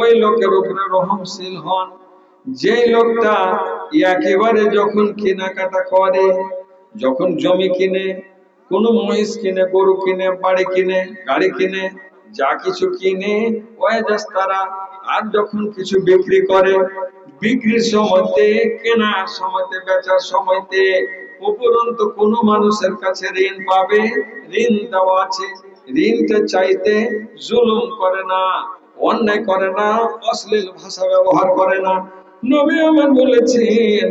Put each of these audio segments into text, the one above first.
ওই লোকের উপরে রহমশীল হন। লোকটা একেবারে যখন কেনাকাটা করে, যখন জমি কিনে, কোনো মহিষ কিনে, গরু কিনে, বাড়ি কিনে, গাড়ি কিনে, যা কিছু কিনে তারা আর যখন কিছু বিক্রি করে, বিক্রির সময়তে, কেনার সময়তে, বেচার সময়তে উপরন্ত কোনো মানুষের কাছে ঋণ পাবে, ঋণ দেওয়া আছে। ঋণটা চাইতে জুলুম করে না। অন্যায় করে না, অশ্লীল ভাষা ব্যবহার করে না। নবী আমার বলেছেন,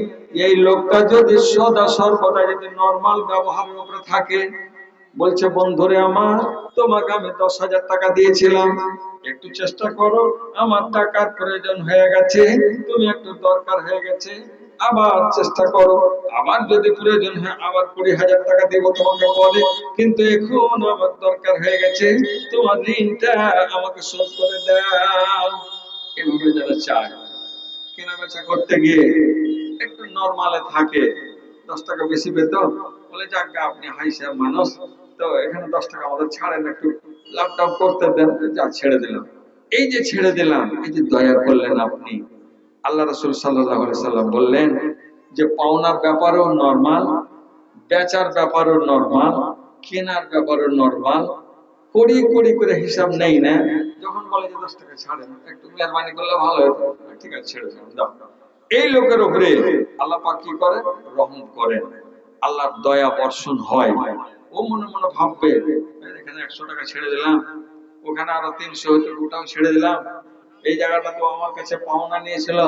এই লোকটা যদি সদা সর্বদা যদি নর্মাল ব্যবহারের উপরে থাকে, বলছে, বন্ধুরে আমার, তোমাকে আমি দশ হাজার টাকা দিয়েছিলাম। একটু চেষ্টা করো, আমার টাকার প্রয়োজন হয়ে গেছে, তুমি একটু দরকার হয়ে গেছে। আবার চেষ্টা করো। আবার যদি প্রয়োজন হয়, আবার কুড়ি হাজার টাকা দেবো তোমাকে পরে। কিন্তু এখন আমার দরকার হয়ে গেছে। তোমার ঋণটা আমাকে শোধ করে দাও। এভাবে যারা চায় কেনা বেচা করতে গিয়ে একটু নর্মালে থাকে। দশ টাকা বেশি পেত, বলে যাক আপনি হাইসা মানুষ। তো এখানে দশ টাকা আমাদের ছাড়েন, একটু লাভ করতে দেন, যা ছেড়ে দিলাম। এই যে ছেড়ে দিলাম, এই যে দয়া করলেন আপনি। আল্লাহ রসুল সাল্লাহ সাল্লাম বললেন যে পাওনার ব্যাপারেও নর্মাল বেচার ব্যাপারও নর্মাল কেনার ব্যাপারও নর্মাল কড়ি কড়ি করে হিসাব নেই না। যখন বলে যে দশ টাকা ছাড়েন, একটু মেহরবানি করলে ভালো হতো। ঠিক আছে, ছেড়ে দাও এই লোকের উপরে আল্লাহ পাক কি করে? রহম করেন। আল্লাহর দয়া বর্ষণ হয়। ও মনে মনে ভাববে এখানে একশো টাকা ছেড়ে দিলাম, ওখানে আরও তিনশো হতো ওটাও ছেড়ে দিলাম। এই জায়গাটা তো আমার কাছে পাওনা নিয়েছিল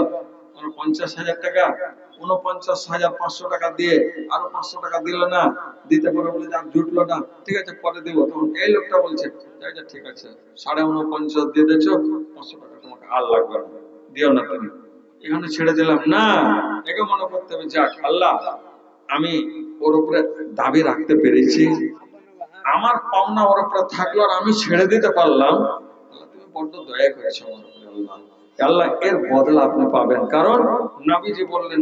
পঞ্চাশ হাজার টাকা উনপঞ্চাশ হাজার পাঁচশো টাকা দিয়ে আরও পাঁচশো টাকা দিল না, দিতে পারে বলে আর জুটলো না, ঠিক আছে, পরে দিব। তখন এই লোকটা বলছে "এই ঠিক আছে, সাড়ে উনপঞ্চাশ দিয়ে দিয়েছ, পাঁচশো টাকা তোমাকে আর লাগবে না, দিও না তুমি। এখানে ছেড়ে দিলাম, না, একে মনে করতে হবে, যাক, আল্লাহ, আমি ওর উপরে দাবি রাখতে পেরেছি। আমার পাওনা ওর উপরে থাকল আর আমি ছেড়ে দিতে পারলাম। তুমি বড্ড দয়া করেছ আমার আল্লাহ এর বদলা আপনি পাবেন। কারণ বললেন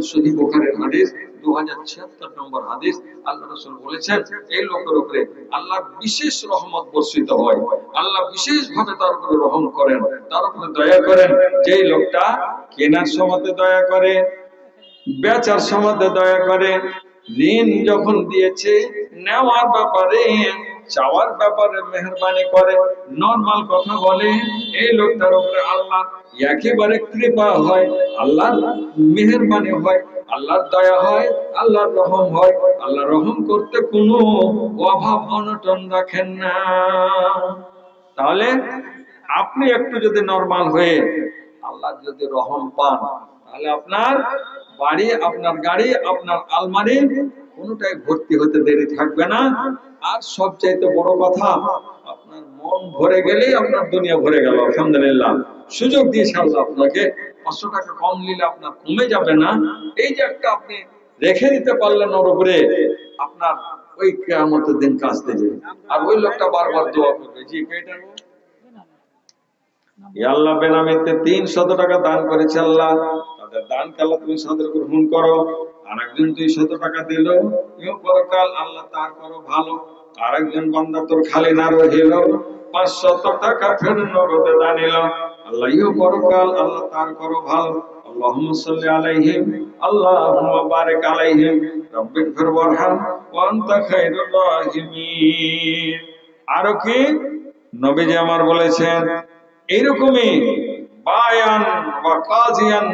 হাদিস দু নম্বর হাদিস, আল্লাহ রসুল বলেছেন, এই লোকের উপরে আল্লাহ বিশেষ রহমত বর্ষিত হয়। আল্লাহ বিশেষ ভাবে তার উপরে রহম করেন, তার উপরে দয়া করেন। যেই লোকটা কেনার সময়তে দয়া করে, বেচার সমাধে দয়া করে, ঋণ যখন দিয়েছে, নেওয়ার ব্যাপারে চাওয়ার ব্যাপারে মেহরবানি করে নর্মাল কথা বলে, এই লোকটার উপরে আল্লাহ একেবারে কৃপা হয়, আল্লাহর মেহরবানি হয়, আল্লাহর দয়া হয়, আল্লাহর রহম হয় আল্লাহ রহম করতে কোনো অভাব অনটন রাখেন না। তাহলে আপনি একটু যদি নর্মাল হয়ে আল্লাহ যদি রহম পান, তাহলে আপনার বাড়ি, আপনার গাড়ি, আপনার আলমারি কোনোটাই ভর্তি হতে দেরি থাকবে না। আর সবচাইতে বড় কথা, আপনার মন ভরে গেলেই আপনার দুনিয়া ভরে গেল, আলহামদুলিল্লাহ। সুযোগ দিয়েছে আল্লাহ আপনাকে পাঁচশো টাকা কম নিলে আপনার কমে যাবে না। এই যে একটা আপনি রেখে দিতে পারলেন ওর উপরে, আপনার ওই কেয়ামতের দিন কাজ দেবে। আর ওই লোকটা বারবার দোয়া করবে, জি এ আল্লাহ বেনামিতে তিন শত টাকা দান করেছে আল্লাহ তাদের দান আল্লাহ তুমি সাদের গ্রহণ করো আর একজন দুই শত টাকা দিল ইও পরকাল আল্লাহ তার করো ভালো আর একজন বান্দা তোর খালি না রহিল পাঁচশত টাকা ফের নগদে দানিল আল্লাহ ইও পরকাল আল্লাহ তার করো ভালো اللهم صل عليهم اللهم بارك عليهم رب اغفر وارحم وانت خير الراحمين আরো কি নবীজি আমার বলেছেন এইরকমই বায়ান কাজিয়ান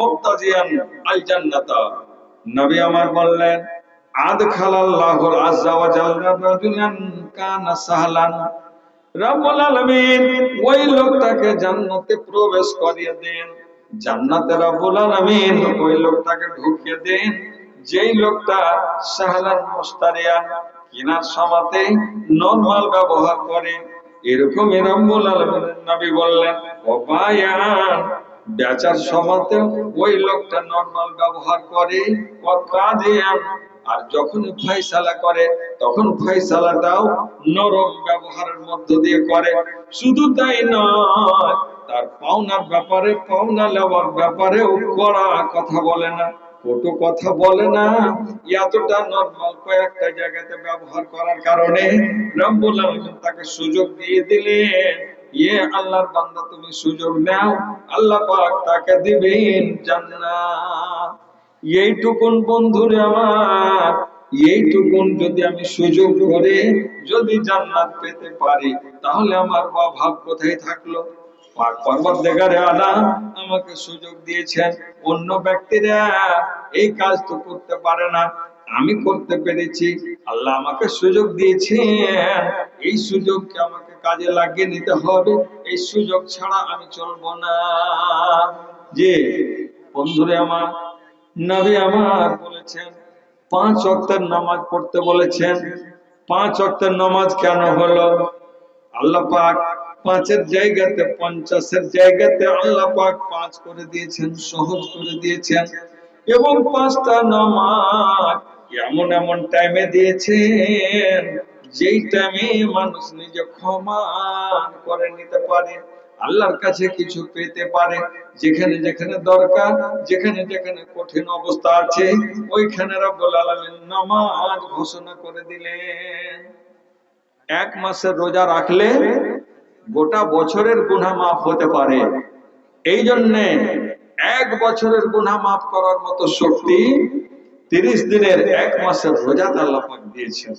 মুক্তাজিয়ান আল জান্নাতা। নবী আমার বললেন, আদখালাল্লাহুল আযজা ওয়া জাল্লা রাজুলান কানা সাহলান। আলামিন ওই লোকটাকে জান্নাতে প্রবেশ করিয়ে দেন। জান্নাতে রব্বুল আলামিন ওই লোকটাকে ঢুকিয়ে দেন। যেই লোকটা সাহলান মুস্তারিয়ান কিনার সমাতে নরমাল ব্যবহার করে। এরকম রব্বুল আলামিনের নবী বললেন, ও বায়ান বেচার সময়তে ওই লোকটা নরমাল ব্যবহার করে কাজিয়ান আর যখন ফয়সালা করে, তখন ফয়সালাটাও নরম ব্যবহারের মধ্য দিয়ে করে। শুধু তাই নয়, তার পাওনার ব্যাপারে, পাওনা নেওয়ার ব্যাপারেও কড়া কথা বলে না। কটু কথা বলে না। এতটা নর্মাল কয়েকটা জায়গাতে ব্যবহার করার কারণে রব্বুল আলামিন তাকে সুযোগ দিয়ে দিলেন। ইয়ে আল্লাহর বান্দা তুমি সুযোগ নাও, আল্লাহ পাক তাকে দিবেন জান্নাত। এইটুকুন বন্ধুরে আমার, এইটুকুন যদি আমি সুযোগ করে যদি জান্নাত পেতে পারি, তাহলে আমার অভাব কোথায় থাকল? আমাকে সুযোগ দিয়েছেন। অন্য ব্যক্তিরা এই কাজ তো করতে পারে না। আমি করতে পেরেছি। আল্লাহ আমাকে সুযোগ দিয়েছেন। এই সুযোগকে আমাকে কাজে লাগিয়ে নিতে হবে। এই সুযোগ ছাড়া আমি চলবো না। যে বন্ধুরে আমার, নবী আমার বলেছেন, পাঁচ অক্টের নামাজ পড়তে বলেছেন। পাঁচ অক্টের নামাজ কেন হলো? আল্লাহ পাক পাঁচের জায়গাতে পঞ্চাশের জায়গাতে আল্লাহ পাক পাঁচ করে দিয়েছেন, সহজ করে দিয়েছেন। এবং পাঁচটা নামাজ এমন এমন টাইমে দিয়েছেন, যেই টাইমে মানুষ নিজে ক্ষমা করে নিতে পারে, আল্লাহর কাছে কিছু পেতে পারে। যেখানে যেখানে দরকার, যেখানে যেখানে কঠিন অবস্থা আছে, ওইখানে রব্বুল আলামিন নামাজ ঘোষণা করে দিলেন। এক মাসের রোজা রাখলে গোটা বছরের গুনাহ মাফ হতে পারে। এই জন্যে এক বছরের গুনাহ মাফ করার মতো শক্তি তিরিশ দিনের এক মাসের রোজা আল্লাহ দিয়েছেন।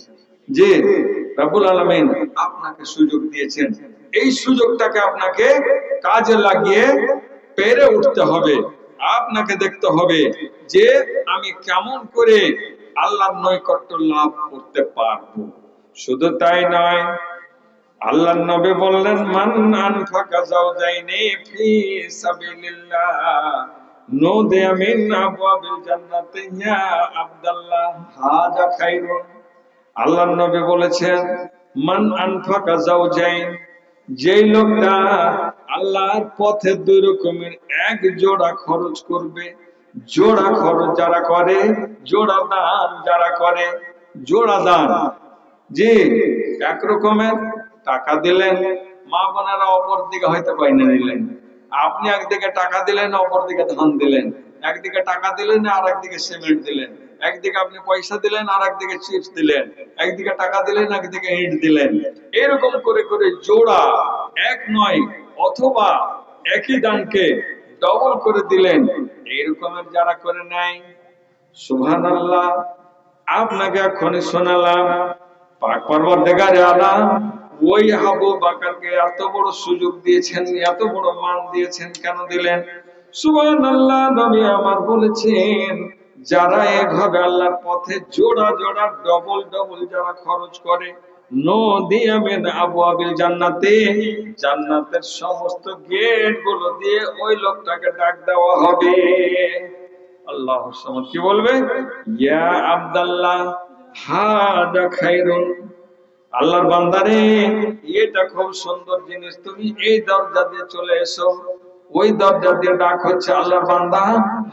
যে রাবুল আলমিন আপনাকে সুযোগ দিয়েছেন। এই সুযোগটাকে আপনাকে কাজে লাগিয়ে পেরে উঠতে হবে। আপনাকে দেখতে হবে যে আমি কেমন করে আল্লাহর নৈকট্য লাভ করতে পারব। শুধু তাই নয় আল্লাহ নবী বললেন, মান আনফাকা যাওজাইনি ফি সাবিলিল্লাহ। নুদিয়া মিন আবওয়াবিল ইয়া আব্দুল্লাহ, হাজা আল্লাহ নবী বলেছেন লোকটা আল্লাহর পথে দুই রকমের, এক জোড়া খরচ করবে, জোড়া খরচ যারা করে, জোড়া দান যারা করে, জোড়া দান জি এক রকমের টাকা দিলেন, মা বোনেরা অপর দিকে হয়তো বাইনে নিলেন। আপনি একদিকে টাকা দিলেন, অপর দিকে ধান দিলেন। একদিকে টাকা দিলেন, আর একদিকে সিমেন্ট দিলেন। একদিকে আপনি পয়সা দিলেন, আর একদিকে চিপস দিলেন। একদিকে টাকা দিলেন, একদিকে ইট দিলেন। এরকম করে করে জোড়া এক নয় অথবা একই দানকে ডবল করে দিলেন। এইরকমের যারা করে নেয় সুবহান আল্লাহ আপনাকে এখনই শোনালাম, পাক পর্বত দেখারে আলা ওই হাবু বাকারকে এত বড় সুযোগ দিয়েছেন, এত বড় মান দিয়েছেন কেন দিলেন? সুবহান আল্লাহ নবী আমার বলেছেন, যারা এভাবে আল্লাহর পথে জোড়া জোড়া ডবল ডবল যারা খরচ করে আবু আবিল জান্নাতে, জান্নাতের সমস্ত গেটগুলো দিয়ে ওই লোকটাকে ডাক দেওয়া হবে। আল্লাহ কি বলবে? ইয়া আব্দাল্লাহ, হাদা খাইরুন। আল্লাহর বান্দারে, এটা খুব সুন্দর জিনিস। তুমি এই দরজা দিয়ে চলে এসো। ওই দরজা দিয়ে ডাক হচ্ছে আল্লাহর বান্দা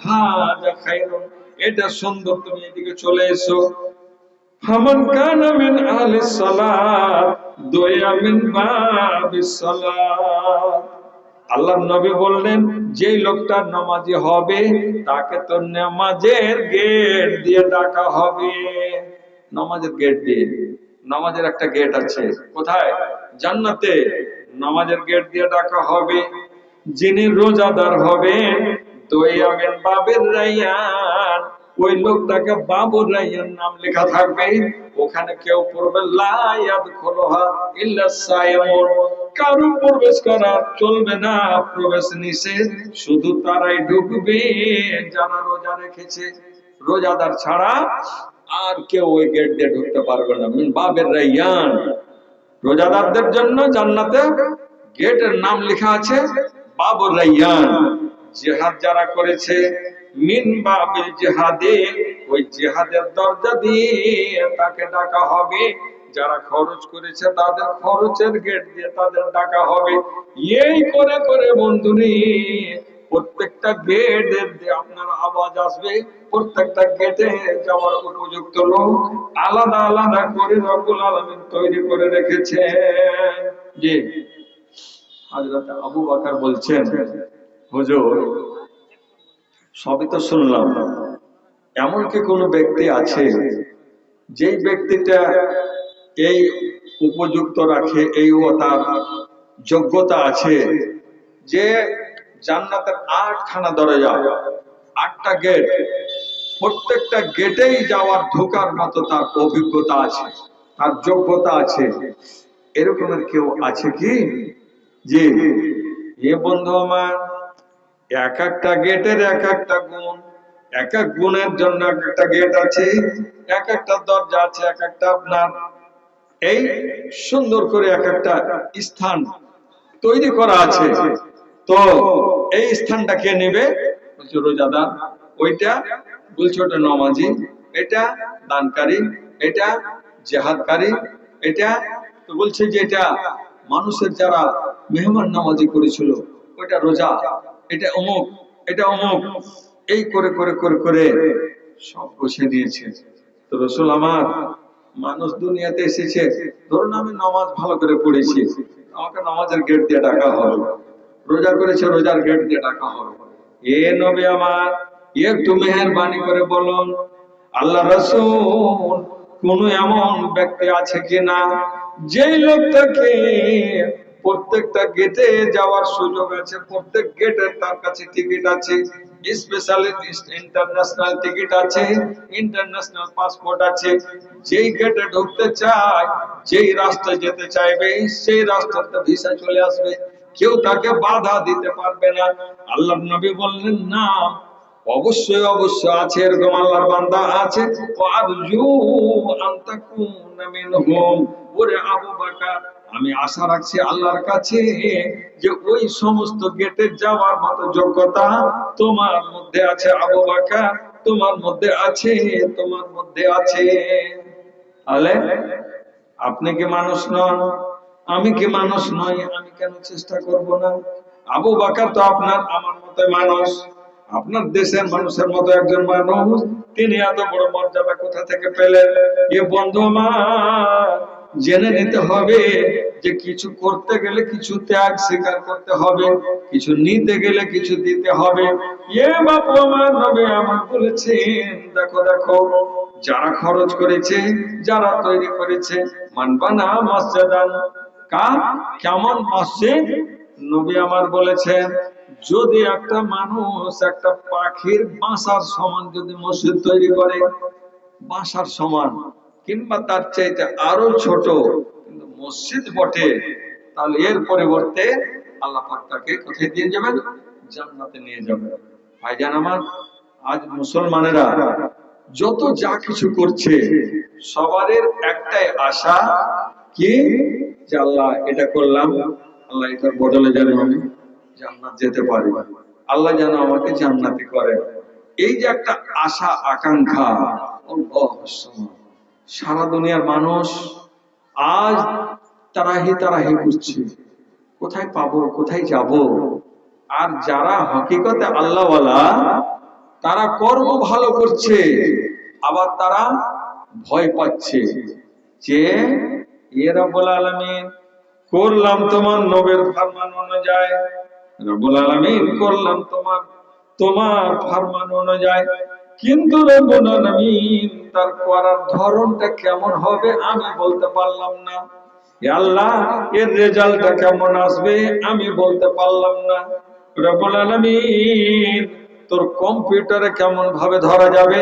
হাদা খাইরুন। এটা সুন্দর তুমি এদিকে চলে এসো। কানা মিন সালাত, দয়া মিন সালাত। আল্লাহ নবী বললেন, যেই লোকটা নামাজি হবে, তাকে তো নামাজের গেট দিয়ে ডাকা হবে। নামাজের গেট দিয়ে। নামাজের একটা গেট আছে। কোথায়? জান্নাতে। নামাজের গেট দিয়ে ডাকা হবে। যিনি রোজাদার হবেন দইয়ামেন বাবের রাইয়ান। ওই লোকটাকে রাইয়ান নাম লেখা থাকবে। ওখানে কেউ পড়বে লায়াদ খোলহা ইল্লা সাইমুন কারও প্রবেশ করা চলবে না, প্রবেশ নিষেধ। শুধু তারাই ঢুকবে, যারা রোজা রেখেছে। রোজাদার ছাড়া আর কেউ ওই গেট দিয়ে ঢুকতে পারবে না। বাবের রাইয়ান। রোজাদারদের জন্য জান্নাতে গেটের নাম লেখা আছে, বাবুর রাইয়ান। জিহাদ যারা করেছে, মিন বাবিল জিহাদে, ওই জিহাদের দরজা দিয়ে তাকে ডাকা হবে। যারা খরচ করেছে তাদের খরচের গেট দিয়ে তাদের ডাকা হবে। এই করে করে বন্ধুরি প্রত্যেকটা দিয়ে আপনার আওয়াজ আসবে, প্রত্যেকটা গেটে যাওয়ার উপযুক্ত লোক আলাদা আলাদা করে রব্বুল আলামিন তৈরি করে রেখেছে। জি। হযরত আবু বকর বলছেন, হুজুর, সবই তো শুনলাম। এমন কি কোনো ব্যক্তি আছে, যেই ব্যক্তিটা এই উপযুক্ত রাখে, এই ও তার যোগ্যতা আছে, যে জান্নাতের আটখানা দরজা, আটটা গেট প্রত্যেকটা গেটেই যাওয়ার ঢোকার মতো তার অভিজ্ঞতা আছে, তার যোগ্যতা আছে। এরকমের কেউ আছে কি? যে এ বন্ধু আমার, এক একটা গেটের এক একটা গুণ, এক এক গুণের জন্য এক একটা গেট আছে, এক একটা দরজা আছে, এক একটা আপনার। এই সুন্দর করে এক একটা স্থান তৈরি করা আছে। তো এই স্থানটা কে নেবে? বলছে রোজাদার। ওইটা বলছে ওটা নমাজি, এটা দানকারী, এটা জেহাদকারী, এটা তো বলছে যে এটা মানুষের যারা মেহমান নামাজি করেছিল, ওইটা রোজা, এটা অমুক এটা অমুক। এই করে করে করে করে সব বসে দিয়েছে। তো রসুল আমার, মানুষ দুনিয়াতে এসেছে, ধরুন আমি নামাজ ভালো করে পড়েছি, আমাকে নামাজের গেট দিয়ে ডাকা হবে রোজা করেছে, রোজার গেট দিয়ে ডাকা হবে এ নবী আমার, একটু মেহরবানি করে বলুন, আল্লাহ রসুল কোন এমন ব্যক্তি আছে কিনা? যেই লোকটাকে প্রত্যেকটা গেটে যাওয়ার সুযোগ আছে, প্রত্যেক গেটের তার কাছে টিকিট আছে স্পেশালি ইন্টারন্যাশনাল টিকিট আছে ইন্টারন্যাশনাল পাসপোর্ট আছে। যেই গেটে ঢুকতে চায়, যেই রাস্তায় যেতে চাইবে, সেই রাস্তাতে ভিসা চলে আসবে। কেউ তাকে বাধা দিতে পারবে না। আল্লাহ নবী বললেন, না, অবশ্যই অবশ্যই আছে এরকম আল্লাহর বান্দা আছে। আমি আশা রাখছি আল্লাহর কাছে যে ওই সমস্ত গেটে যাওয়ার মতো যোগ্যতা তোমার মধ্যে আছে, আবু বকর। তোমার মধ্যে আছে, তোমার মধ্যে আছে। আপনি কি মানুষ নন? আমি কি মানুষ নই? আমি কেন চেষ্টা করব না? আবু বাকার তো আপনার, আমার মতো মানুষ। আপনার দেশের মানুষের মতো একজন মানুষ। তিনি এত বড় মর্যাদা কোথা থেকে পেলেন? এ বন্ধু আমার, জেনে নিতে হবে যে কিছু করতে গেলে কিছু ত্যাগ স্বীকার করতে হবে, কিছু নিতে গেলে কিছু দিতে হবে। এ বাপু আমার নবে আমার বলেছেন, দেখো দেখো, যারা খরচ করেছে, যারা তৈরি করেছে মানবানা মসজিদান। কা কেমন মসজিদ নবী আমার বলেছেন, যদি একটা মানুষ একটা পাখির বাসার সমান যদি মসজিদ তৈরি করে, বাসার সমান, কিংবা তার চাইতে আরও ছোট, কিন্তু মসজিদ বটে, তাহলে এর পরিবর্তে আল্লাহ পাক তাকে কোথায় দিয়ে যাবেন? জান্নাতে নিয়ে যাবেন। ভাইজান আমার, আজ মুসলমানেরা যত যা কিছু করছে, সবারের একটাই আশা কি? যে আল্লাহ এটা করলাম, আল্লাহ এটার বদলে যেন আমি জান্নাত যেতে পারি। আল্লাহ যেন আমাকে জান্নাতি করে। এই যে একটা আশা, আকাঙ্ক্ষা সারা দুনিয়ার মানুষ আজ তারাহি তারাহি করছে। কোথায় পাবো, কোথায় যাব? আর যারা হকিকতে আল্লাহওয়ালা, তারা কর্ম ভালো করছে, আবার তারা ভয় পাচ্ছে যে করলাম তোমার নবের ফরমান অনুযায়ী। রব্বুল আলামিন করলাম তোমার তোমার ফরমান অনুযায়ী। কিন্তু রব্বুল আলামিন তার করার ধরনটা কেমন হবে আমি বলতে পারলাম না। আল্লাহ, এর রেজাল্টটা কেমন আসবে আমি বলতে পারলাম না। রব্বুল আলামিন তোর কম্পিউটারে কেমন ভাবে ধরা যাবে?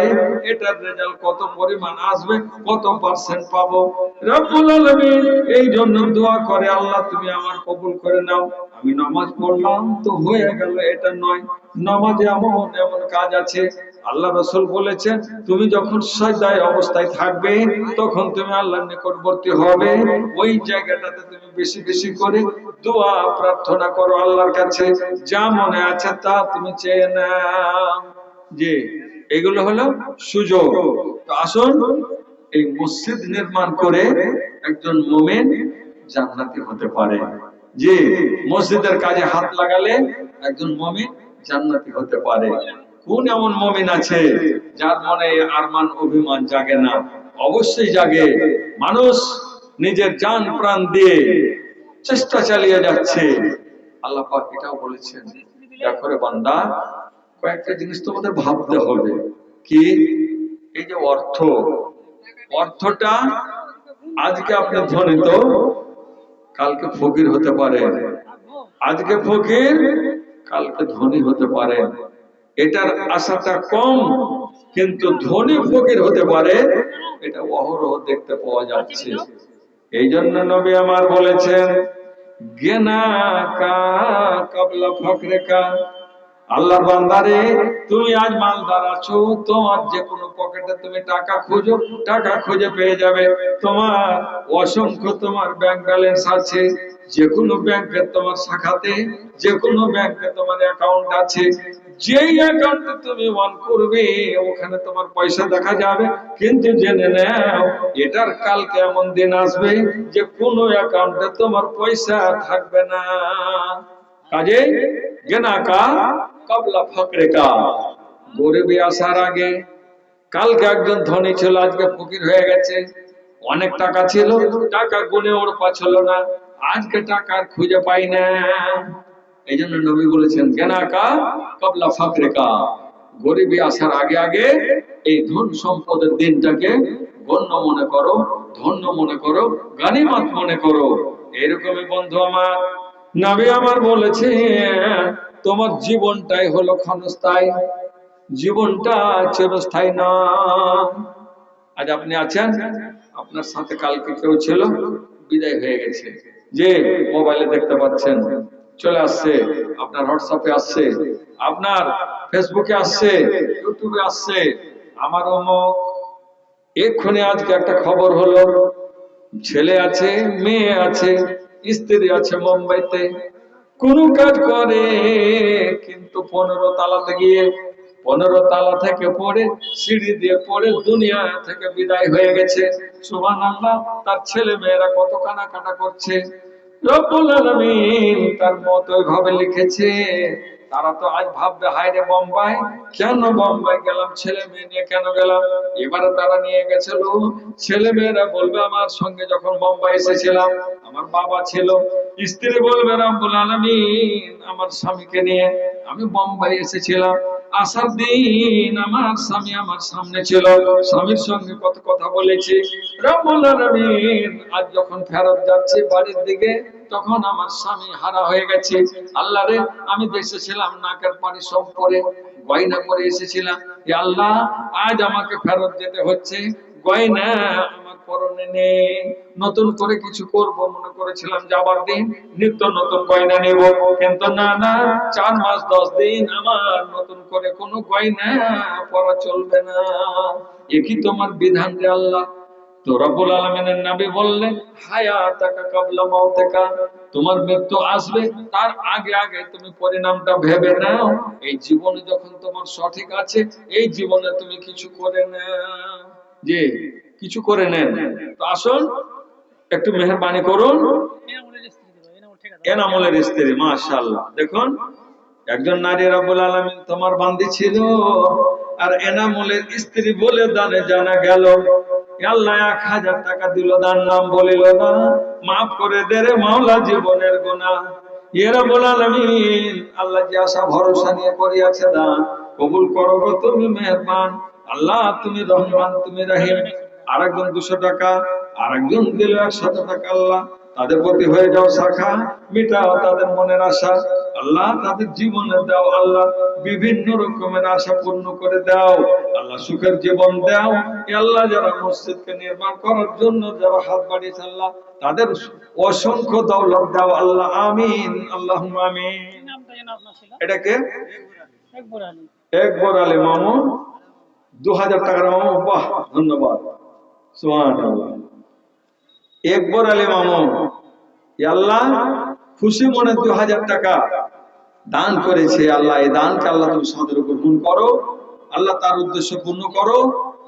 এটার রেজাল্ট কত পরিমাণ আসবে? কত পার্সেন্ট পাবো? রব্বুল আলামিন এই জন্য দোয়া করে আল্লাহ, তুমি আমার কবুল করে নাও। আমি নামাজ পড়লাম তো হয়ে গেল, এটা নয়। নামাজে এমন এমন কাজ আছে। আল্লাহ রসুল বলেছেন, তুমি যখন সাজদায় অবস্থায় থাকবে, তখন তুমি আল্লাহর নিকটবর্তী হবে। ওই জায়গাটাতে তুমি বেশি বেশি করে দোয়া, প্রার্থনা করো আল্লাহর কাছে। যা মনে আছে তা তুমি চেয়ে নাও। যে এগুলো হলো সুযোগ। তো আসুন, এই মসজিদ নির্মাণ করে একজন মোমেন জান্নাতি হতে পারে। যে মসজিদের কাজে হাত লাগালে একজন মমিন জান্নাতি হতে পারে। কোন এমন মমিন আছে যার মনে আরমান, অভিমান জাগে না? অবশ্যই জাগে। মানুষ নিজের জান, প্রাণ দিয়ে চেষ্টা চালিয়ে যাচ্ছে। আল্লাহ এটাও বলেছেন দেখো রে বান্দা, কয়েকটা জিনিস তোমাদের ভাবতে হবে। কি? এই যে অর্থ। অর্থটা আজকে আপনি ধনী তো কালকে ফকির হতে পারে। আজকে ফকির, কালকে ধনী হতে পারে। এটার আশাটা কম, কিন্তু ধনী ফকির হতে পারে, এটা অহরহ দেখতে পাওয়া যাচ্ছে। এই জন্য নবী আমার বলেছেন, গেনা কা কাবলা ফকরে কা। আল্লাহর বান্দারে, তুমি আজ মালদার আছো, তোমার যে কোনো পকেটে তুমি টাকা খোঁজো, টাকা খুঁজে পেয়ে যাবে। তোমার অসংখ্য তোমার ব্যাংক ব্যালেন্স আছে যে কোনো ব্যাংকে তোমার শাখাতে যে কোনো ব্যাংকে তোমার অ্যাকাউন্ট আছে। যেই অ্যাকাউন্টে তুমি অন করবে, ওখানে তোমার পয়সা দেখা যাবে। কিন্তু জেনে নাও, এটার কালকে এমন দিন আসবে যে কোনো অ্যাকাউন্টে তোমার পয়সা থাকবে না। কাজে গেনা কা কাবলা ফাকরে কা গরিবী আসার আগে, কালকে একজন ধনী ছিল আজকে ফকির হয়ে গেছে। অনেক টাকা ছিল, টাকা গুনে ওর পাচ্ছিল না। আজকে টাকা আর খুঁজে পাই না। এই জন্য নবী বলেছেন গেনা কা কাবলা ফাকরে কা গরিবী আসার আগে আগে এই ধন সম্পদের দিনটাকে গণ্য মনে করো, ধন্য মনে করো, গানিমাত মনে করো। এরকমই বন্ধু আমার। নবী আমার বলেছে তোমার জীবনটাই হলো ক্ষণস্থায়ী। জীবনটা চিরস্থায়ী না। আজ আপনি আছেন? আপনার সাথে কালকে কেউ ছিল? বিদায় হয়ে গেছে। যে মোবাইলে দেখতে পাচ্ছেন, চলে আসছে। আপনার হোয়াটসঅ্যাপে আসছে। আপনার ফেসবুকে আসছে। ইউটিউবে আসছে। আমার অমুক। এক্ষুনি আজকে একটা খবর হলো, ছেলে আছে, মেয়ে আছে। স্ত্রী আছে মুম্বাইতে, কোন কাজ করে, কিন্তু পনেরো তালাতে গিয়ে, পনেরো তালা থেকে পড়ে, সিঁড়ি দিয়ে পড়ে, দুনিয়া থেকে বিদায় হয়ে গেছে। সুমান আল্লাহ তার ছেলে মেয়েরা কত কানাকাটা করছে। রব্বুল আলমিন তার মত ভাবে লিখেছে। তারা তো আজ ভাববে, হায় রে বোম্বাই, কেন বোম্বাই গেলাম? ছেলে মেয়ে নিয়ে কেন গেলাম? এবারে তারা নিয়ে গেছিল ছেলে মেয়েরা বলবে, আমার সঙ্গে যখন বোম্বাই এসেছিলাম, আমার বাবা ছিল। স্ত্রী বলবে, রব্বুল আলামিন, আমার স্বামীকে নিয়ে আমি বোম্বাই এসেছিলাম। আসার দিন আমার স্বামী আমার সামনে ছিল। স্বামীর সঙ্গে কত কথা বলেছি। রব্বুল আজ যখন ফেরত যাচ্ছে বাড়ির দিকে, তখন আমার স্বামী হারা হয়ে গেছে। আল্লাহ রে, আমি দেশে ছিলাম, নাকের পানি সব পরে গয়না করে এসেছিলাম। আল্লাহ, আজ আমাকে ফেরত যেতে হচ্ছে। গয়না পরনে নেই নতুন করে কিছু করব, মনে করেছিলাম যাবার দিন। নিত্য নতুন গয়না নেব। কিন্তু না না, চার মাস, দশ দিন আমার নতুন করে কোনো গয়না পরা চলবে না। এ কি তোমার বিধান রে আল্লাহ? আলমিনের নবী তোমার মৃত্যু আসবে, তার আগে আগে তুমি পরিণামটা ভেবে নাও। এই জীবনে যখন তোমার সঠিক আছে, এই জীবনে তুমি কিছু করে না যে কিছু করে নেন। তো আসুন, একটু মেহরবানি করুন। এনামলের স্ত্রী, মাশাআল্লাহ। দেখুন, একজন নারী রাব্বুল আলামিন তোমার বান্দি ছিল, আর এনামলের স্ত্রী বলে দানে জানা গেল আল্লাহ এক হাজার টাকা দিল, দান নাম বলিল না, মাফ করে দে রে মাওলা জীবনের গোনা এরা বল আলামিন, আল্লাহ যে আশা, ভরসা নিয়ে করিয়াছে দান, কবুল করো তুমি আল্লাহ, তুমি রহমান, তুমি রহিম। আরেকজন দুশো টাকা আরেকজন দিল একশত টাকা আল্লাহ তাদের প্রতি হয়ে যাও শাখা মিটাও তাদের মনের আশা আল্লাহ তাদের জীবনে দাও আল্লাহ বিভিন্ন রকমের আশা পূর্ণ করে দাও আল্লাহ সুখের জীবন দাও আল্লাহ যারা মসজিদকে নির্মাণ করার জন্য যারা হাত বাড়িয়েছে আল্লাহ তাদের অসংখ্য দৌলত দাও আল্লাহ আমিন আল্লাহ আমিন। এটাকে একবার আলী। মামু দু হাজার টাকার মামু বাহ ধন্যবাদ। একবার আলী আল্লাহ খুশি মনে দু হাজার টাকা দান করেছে। আল্লাহ, এই দানকে আল্লাহ তুমি গ্রহণ করো। আল্লাহ তার উদ্দেশ্য পূর্ণ করো।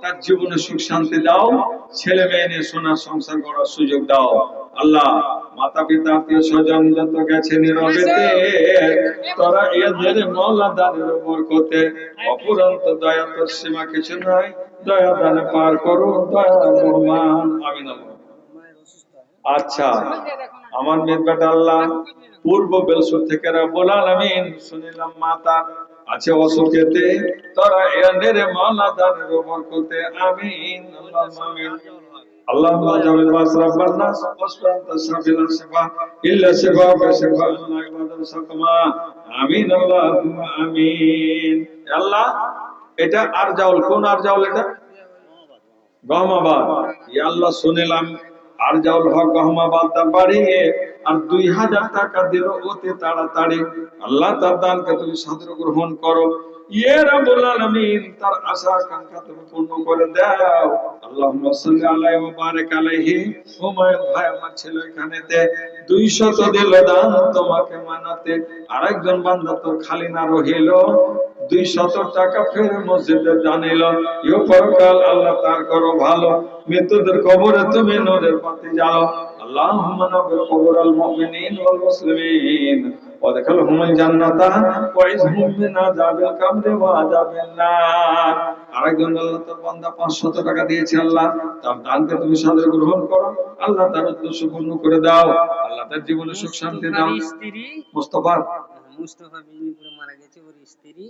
তার জীবনে সুখ শান্তি দাও। ছেলে মেয়ে নিয়ে সোনার সংসার করার সুযোগ দাও। আল্লাহ মাতা পিতা স্বজন যত গেছে নীরবেতে অপুরন্ত দয়া তোর সীমা কিছু নাই দয়া দানে পার করো দয়া রহমান আমিন আল্লাহ আচ্ছা আমার মেয়ের বেটা আল্লাহ পূর্ব বেলসুর থেকে রাব্বুল আলামিন শুনিলাম মাতা আছে অসুখেতে তোরা এদের মালা দানের বরকতে আমিন আল্লাহ আমিন اللهم اجعل الباس رب الناس واشفى انت الشافي لا شفاء الا شفاءك شفاء لا يغادر سقما امين اللهم امين আল্লাহ এটা আর জাউল কোন আর জাউল এটা? গহমাবাদ। আল্লাহ, শুনিলাম আর জাউল হক গহমাবাদ তার বাড়িয়ে আর দুই হাজার টাকা দিল, অতি তাড়াতাড়ি। আল্লাহ তার দানকে তুমি সাদর গ্রহণ করো। ইয়ে 200 আরেকজন বান্দা তো খালি না রহিল। দুই শত টাকা ফের মসজিদে জানিল। ইউ পরকাল আল্লাহ তার করো ভালো। মৃত্যুদের কবরে তুমি বাতি জ্বালো আল্লাহুম্মা নব্বির কবর আল মুমিনিন ওয়াদখালহুমুল জান্নাতা মিন আযাবিল কাবরি নার আরেকজন আল্লাহ বান্দা 500 টাকা দিয়েছে আল্লাহ। তার দানকে তুমি গ্রহণ করো। আল্লাহ তার উদ্দেশ্য পূর্ণ করে দাও। আল্লাহ তার জীবনে সুখ শান্তি দাও। স্ত্রী মুস্তাফা। মুস্তাফা মারা গেছে ওর স্ত্রী।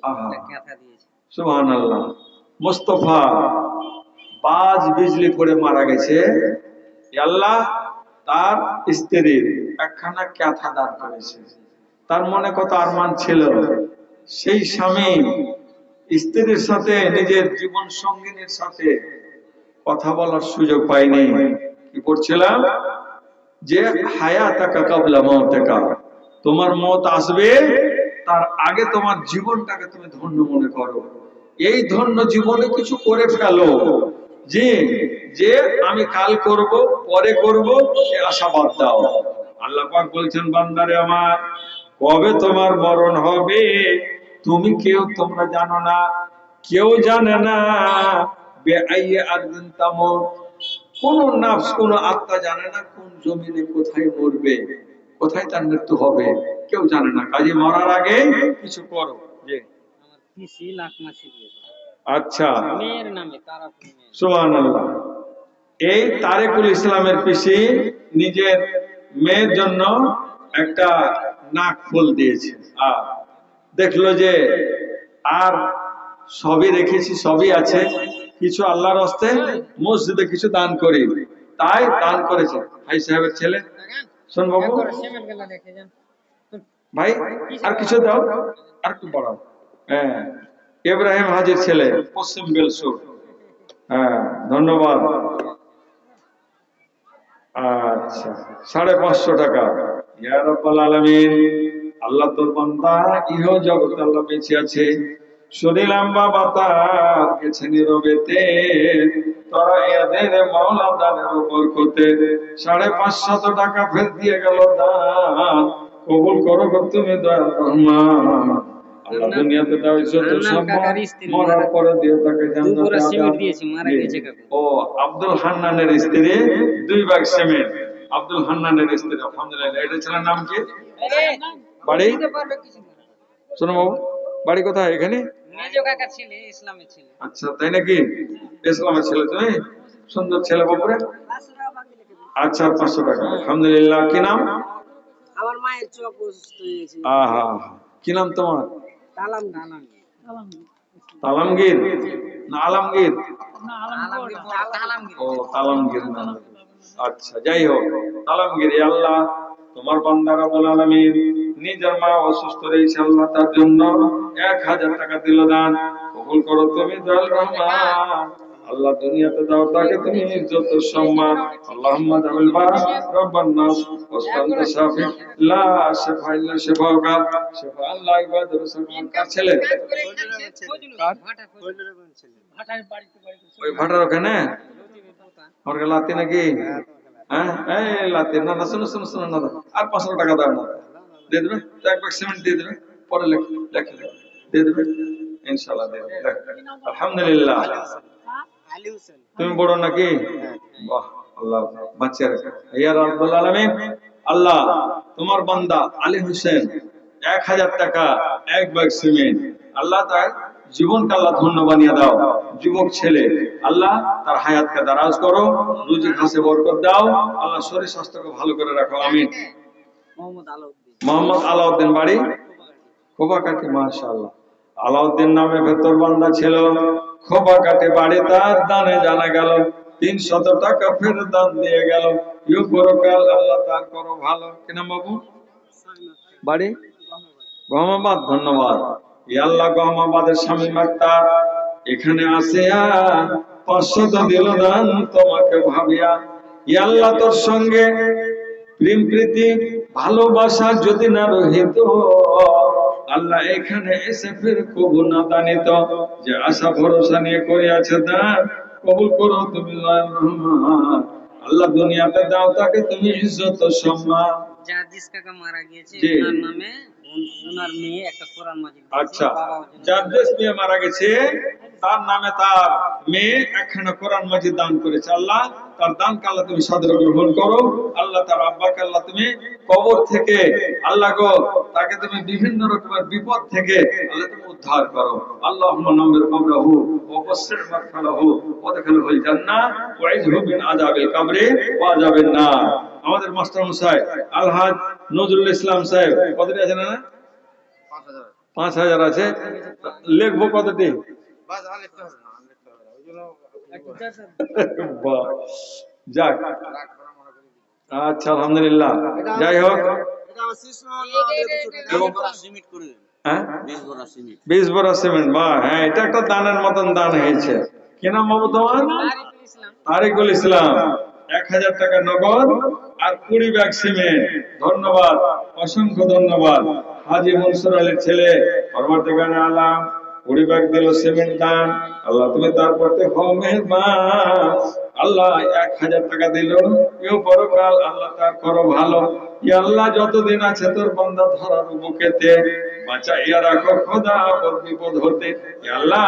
কথা দিয়েছে। সুবহানাল্লাহ। মুস্তাফা বাজ বিজলি পড়ে মারা গেছে। আল্লাহ তার স্ত্রীর একখানা ক্যাথা দান করেছে। তার মনে কত আরমান ছিল? সেই স্বামী স্ত্রীর সাথে, নিজের জীবন সঙ্গিনীর সাথে কথা বলার সুযোগ পাইনি কি করছিলাম? যে হায়া টাকা কাবলা মৌতেকা তোমার মত আসবে, তার আগে তোমার জীবনটাকে তুমি ধন্য মনে করো। এই ধন্য জীবনে কিছু করে ফেলো। যে যে আমি কাল করব, পরে করব, সে আশাবাদ দাও। আল্লাহ বলছেন, বান্দারে আমার কবে তোমার মরণ হবে? তুমি কেউ তোমরা জানো না কেউ জানে না। কোন নাফস কোন আত্মা জানে না কোন জমিনে কোথায় মরবে কোথায় তার মৃত্যু হবে কেউ জানে না। কাজে মরার আগে কিছু করো। যে আচ্ছা। সুবহানাল্লাহ। এই তারেকুল ইসলামের পিসি নিজের মেয়ের জন্য একটা নাক ফুল দিয়েছে। আর দেখল যে আর সবই রেখেছি, সবই আছে। কিছু আল্লাহর হস্তে মসজিদে কিছু দান করি। তাই দান করেছে। ভাই সাহেবের ছেলে। শোন বাবু। ভাই, আর কিছু দাও। আর একটু বাড়াও। হ্যাঁ। ইব্রাহিম হাজির ছেলে, পশ্চিম বেলসুর। হ্যাঁ ধন্যবাদ। আচ্ছা সাড়ে পাঁচশো টাকা। ইয়া রাব্বাল আলামিন আল্লাহ তোর বান্দা ইহ জগতে আল্লাহ বেঁচে আছে। শুনিলাম বাবা তার গেছে নীরবেতে তোরা এদের মাওলা দানের উপর করতে সাড়ে পাঁচশত টাকা ফের দিয়ে গেল দান। কবুল করো গো তুমি দয়াল রহমান। আল্লাহ দুনিয়াতে দাও ইজ্জত সম্মান মরার পরে দিয়ে তাকে জান্নাতে দুপুরে দিয়েছি, মারা গেছে ও আব্দুল হান্নানের স্ত্রী দুই ভাগ সিমেন্ট। আব্দুল হান্নানের স্ত্রী আলহামদুলিল্লাহ। এটা ছেলের নাম কি? বাড়ি? শোনো বাবু বাড়ি কোথায়? এখানে? আচ্ছা তাই নাকি? ইসলামের ছেলে তুমি? সুন্দর ছেলে বাবুরে? আচ্ছা পাঁচশো টাকা। আলহামদুলিল্লাহ। কি নাম? আমার মায়ের চোখ অসুস্থ হয়েছে আহা কি নাম তোমার? তালাম তালাম তালামগীর? না আলমগীর? ও তালামগীর নাম। আচ্ছা যাই হোক তালামগীর এ আল্লাহ তোমার বান্দারা বলাল আমি নিজের মা অসুস্থ রয়েছে আল্লাহ তার জন্য এক হাজার টাকা দিল দান। কবুল করো তুমি দয়াল রহমান। আল্লাহ দুনিয়াতে দাও তাকে তুমি ইজ্জত সম্মান। আল্লাহুম্মা জামিল বারা রব্বান নাস ওয়াসতান্ত শাফি লা শিফা ইল্লা শিফাউকা শিফা আল্লাহ ইবাদুর রাসূল কার ছেলে। ওই ভাটার ওখানে? আমার লাতি নাকি? হ্যাঁ? লাতি, না না, শোনো শোনো শোনো, না আর পাঁচশো টাকা দাও না। দিয়ে দেবে? এক ব্যাগ সিমেন্ট দিয়ে দেবে। পরে লেখ, লেখে দিয়ে দেবে? ইনশাল্লাহ দিয়ে দেবে। আলহামদুলিল্লাহ। তুমি বড় নাকি? বাহ, আল্লাহ। বাচ্চা রেখে। ইয়া রাব্বুল আলামিন। আল্লাহ, তোমার বান্দা আলী হোসেন, এক হাজার টাকা, এক ব্যাগ সিমেন্ট আল্লাহ তার জীবনকে আল্লাহ ধন্য বানিয়ে দাও। যুবক ছেলে আল্লাহ তার হায়াতকে দারাজ করো রুজি ঘাসে বরকত দাও। আল্লাহ শরীর স্বাস্থ্যকে ভালো করে রাখো। আমিন। মোহাম্মদ আলাউদ্দিন। মোহাম্মদ বাড়ি? খোবাকাটি মাশাআল্লাহ। আলাউদ্দিন নামে ভেতর বান্দা ছিল। খোবাকাটি বাড়ি তার দানে জানা গেল। তিন শত টাকা ফের দান দিয়ে গেল। ইউ পরকাল আল্লাহ তার করো ভালো। কিনা বাবু? বাড়ি? গহমাবাদ ধন্যবাদ। গহমাবাদের স্বামী মাক্তার এখানে আসিয়া পাঁচশত দিল দান তোমাকে ভাবিয়া। ই আল্লাহ তোর সঙ্গে প্রেম প্রীতি ভালোবাসা যদি না রহিত আল্লাহ এখানে এসে ফের কবু না দানিত। যে আশা ভরসা নিয়ে করে আছে দান কবুল করো তুমি রহমান। আল্লাহ দুনিয়াতে দাও তাকে তুমি ইজ্জত সম্মান। জাদিস কাকা মারা গিয়েছে। নামে ওনার মেয়ে একটা কোরআন মাজিদ আচ্ছা বাবা ওর জন্য- যার দেশ মেয়ে মারা গেছে তার নামে তার মেয়ে একখানা কোরআন মাজিদ দান করেছে। আল্লাহ তার দান আল্লাহ তুমি সাদর গ্রহণ করো? আল্লাহ তার আব্বাকে আল্লাহ তুমি কবর থেকে আল্লাহ গো তাকে তুমি বিভিন্ন রকমের বিপদ থেকে আল্লাহ তুমি উদ্ধার করো। আল্লাহ ওয়া ইজহু মিন আযাবিল কবরে ওয়া আযাবিন নার। আমাদের মাস্টার মশাই আলহাজ নজরুল ইসলাম সাহেব কতটি আছে না পাঁচ হাজার। আছে। লিখব কতটি? যাক। আচ্ছা আলহামদুলিল্লাহ। যাই হোক। হ্যাঁ? বিশ বড় সিমেন্ট। বা হ্যাঁ এটা একটা দানের মতন দান হয়েছে। কি নাম বাবু তোমার? তারিকুল ইসলাম। এক হাজার টাকা নগদ। আর কুড়ি ব্যাগ সিমেন্ট ধন্যবাদ, অসংখ্য ধন্যবাদ। হাজি মনসুর আলীর ছেলে পরবর্তীকালে আলাম, কুড়ি ব্যাগ দিল সিমেন্ট দান আল্লাহ তুমি তারপর প্রতি মা আল্লাহ এক হাজার টাকা দিল কেউ পরকাল আল্লাহ তার করো ভালো। আল্লাহ যতদিন আছে তোর বন্ধা ধরার বুকেতে। বাঁচাইয়া রাখো খোদা বিপদ হতে। আল্লাহ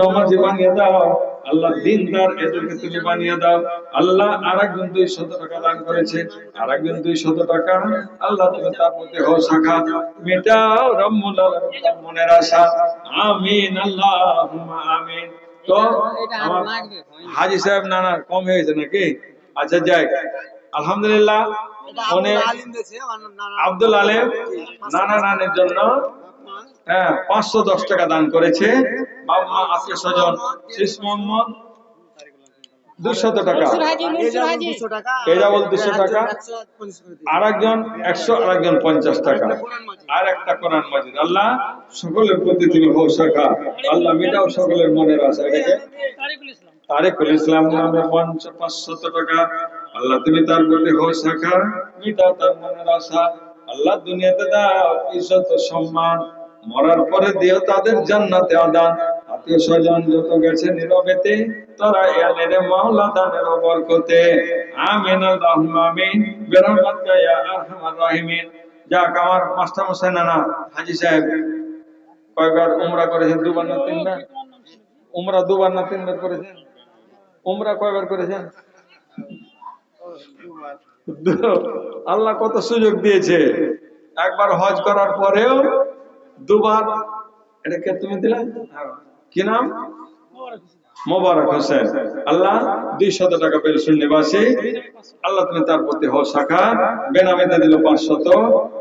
নমাজি বানিয়ে দাও। আল্লাহ দিনদার এদেরকে তুমি বানিয়ে দাও। আল্লাহ আর একজন দুই শত টাকা দান করেছে। আর একজন দুই শত টাকা। আল্লাহ তুমি তার মধ্যে হো শাখা মেটাও রম্মুল মনের আশা। আমিন আল্লাহ আমিন। তো। হাজি সাহেব না না কম হয়েছে নাকি? আচ্ছা যাই। আলহামদুলিল্লাহ আব্দুল আলিম নানা- আব্দুল আলেম নানা নানির জন্য হ্যাঁ পাঁচশো দশ টাকা দান করেছে। বাবা মা আত্মীয় স্বজন শেষ মোহাম্মদ দুশত টাকা। এই যেমন 200 টাকা, এই যেমন 200 টাকা। একজন 150 করে দিয়েছে। আর একজন একশো আর একজন পঞ্চাশ টাকা। আর একটা কোরআন মাজিদ। আল্লাহ সকলের প্রতি তুমি শাখা আল্লাহ মিটাও সকলের মনের আশা তারেকুল ইসলাম নামে পঞ্চ টাকা। আল্লাহ, তুমি তার মিটাও তার মনের আশা। আল্লাহ, দুনিয়াতে দাও ইজ্জত সম্মান। মরার পরে দিও তাদের জান্নাতে আদান। আত্মীয় স্বজন যত গেছে নীরবেতে, তারা মাওলা দানের বরকতে। আমিন আমিন। আরহামার রাহিমিন। যাক, আমার মাস্টার মশাই নানা, হাজি সাহেব। কয়বার উমরা করেছেন? দুবার না তিনবার? উমরা দুবার না তিনবার করেছেন? উমরা কয়বার করেছেন? আল্লাহ কত সুযোগ দিয়েছে। একবার হজ করার পরেও দুবার। এটা কে তুমি দিলে? কি নাম? মোবারক হোসেন। আল্লাহ দুই শত টাকা পেনশন নিবাসী আল্লাহ তুমি তার প্রতি হও শাখা। বেনামেতে দিল পাঁচশত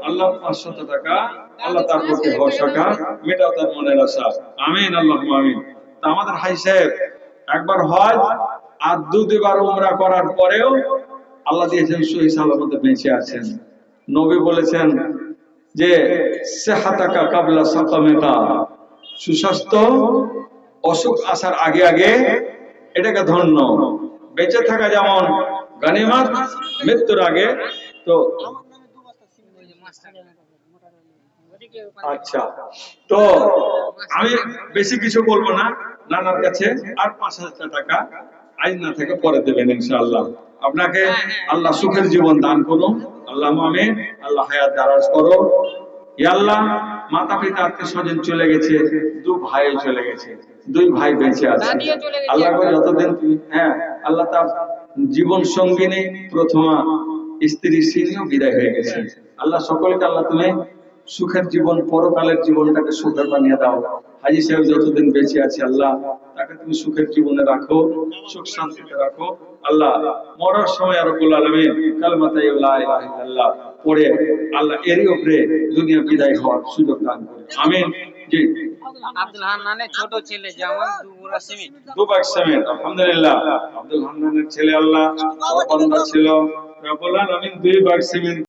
আল্লাহ পাঁচশত টাকা। আল্লাহ তার প্রতি হও শাখা। মেটাও তার মনের আশা। আমিন আল্লাহ আমিন। তা আমাদের হাই সাহেব, একবার হজ আর দু দুবার উমরা করার পরেও আল্লাহ দিয়েছেন, সহি সালামতে বেঁচে আছেন। নবী বলেছেন যে, সেহাতাকা কাবলা সাকামেকা সুস্বাস্থ্য, অসুখ আসার আগে আগে এটাকে ধন্য। বেঁচে থাকা যেমন গানিমাত, মৃত্যুর আগে, তো আচ্ছা তো আমি বেশি কিছু বলব না। নানার কাছে আর পাঁচ হাজার টাকা আজ না থেকে পরে দেবেন ইনশাআল্লাহ। আপনাকে আল্লাহ সুখের জীবন দান করুন। আল্লাহ আমিন আল্লাহ হায়াত দারাজ করো আল্লাহ মাতা পিতা আত্মীয় স্বজন চলে গেছে দু ভাই চলে গেছে দুই ভাই বেঁচে আছে। আল্লাহ যতদিন হ্যাঁ আল্লাহ তার জীবন সঙ্গিনী প্রথমা স্ত্রী সিনিও বিদায় হয়ে গেছে। আল্লাহ সকলকে আল্লাহ তুমি সুখের জীবন পরকালের জীবনটাকে সুখের বানিয়ে দাও। হাজি সাহেব যতদিন বেঁচে আছে আল্লাহ তাকে তুমি সুখের জীবনে রাখো সুখ শান্তিতে রাখো। আল্লাহ মরার সময় আর রব্বুল আলামিন কালমাতাই লা ইলাহা ইল্লাল্লাহ পড়ে আল্লাহ এরই উপরে দুনিয়া বিদায় হওয়ার সুযোগ দান করে। আমিন। জি। আব্দুল হান্নানের ছোট ছেলে যেমন দুগুড়া সিমেন্ট দু বাক্স আলহামদুলিল্লাহ। আব্দুল হান্নানের ছেলে আল্লাহ বান্দা ছিল। রব্বুল আলামিন দুই বাক্স সিমেন্ট